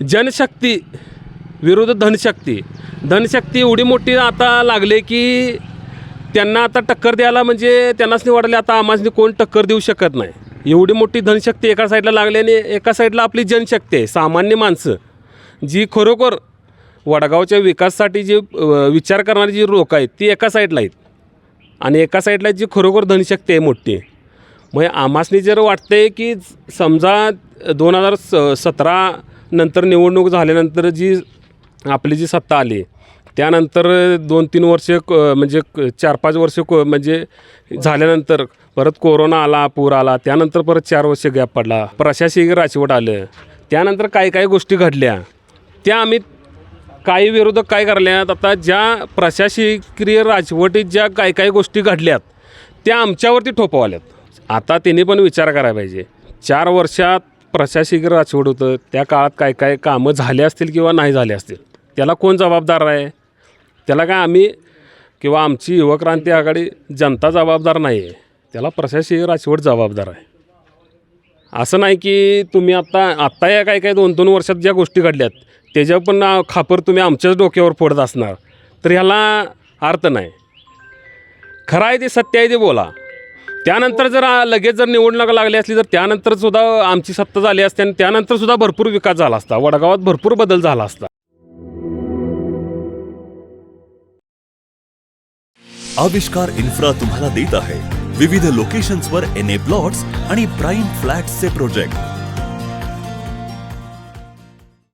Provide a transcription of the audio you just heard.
जनशक्ती विरुद्ध धनशक्ती. धनशक्ती एवढी मोठी आता लागले की त्यांना आता टक्कर द्यायला म्हणजे त्यांनाच नाही वाटले आता आम्हाला कोण टक्कर देऊ शकत नाही. एवढी मोठी धनशक्ती एका साईडला लागली आणि एका साईडला आपली जनशक्ती आहे सामान्य माणसं. जी खरोखर वडगावच्या विकासासाठी जी विचार करणारी जी लोक आहेत ती एका साईडला आहेत. आणि एका साईडला जी खरोखर धनशक्ती आहे मोठी मग आमासनी जर वाटते की समजा दोन हजार स सतरा नंतर निवडणूक झाल्यानंतर जी आपली जी सत्ता आली त्यानंतर दोन तीन वर्ष क म्हणजे क- चार पाच वर्ष को म्हणजे झाल्यानंतर परत कोरोना आला पूर आला त्यानंतर परत चार वर्ष गॅप पडला. प्रशासकीय राजवट आलं. त्यानंतर काही काही गोष्टी घडल्या. त्या आम्ही काही विरोधक काय करल्यात आता ज्या प्रशासकीय राजवटीत ज्या काही काही गोष्टी घडल्यात त्या आमच्यावरती ठोपवाल्यात. आता त्यांनी पण विचार करायला पाहिजे. चार वर्षात प्रशासकीय राजवट होतं त्या काळात काय काय कामं झाले असतील किंवा नाही झाले असतील? त्याला कोण जबाबदार आहे? त्याला काय आम्ही किंवा आमची युवक्रांती आघाडी जनता जबाबदार नाही आहे. त्याला प्रशासकीय राजवट जबाबदार आहे. असं नाही की तुम्ही आत्ता आत्ता या काही काही दोन दोन वर्षात ज्या गोष्टी घडल्यात त्याच्या पण खापर तुम्ही आमच्याच डोक्यावर फोडत असणार. तर ह्याला अर्थ नाही. खरं आहे ते सत्य आहे ते बोला. त्यानंतर जर लगेच जर निवडणूक लागली असली तर त्यानंतर सुद्धा आमची सत्ता झाली असते आणि त्यानंतर सुद्धा भरपूर विकास झाला असता. वडगावात भरपूर बदल झाला असता. आविष्कार इन्फ्रा तुम्हाला देत आहे. विविध लोकेशन्सवर एन ए प्लॉट्स आणि प्राईम फ्लॅट्सचे प्रोजेक्ट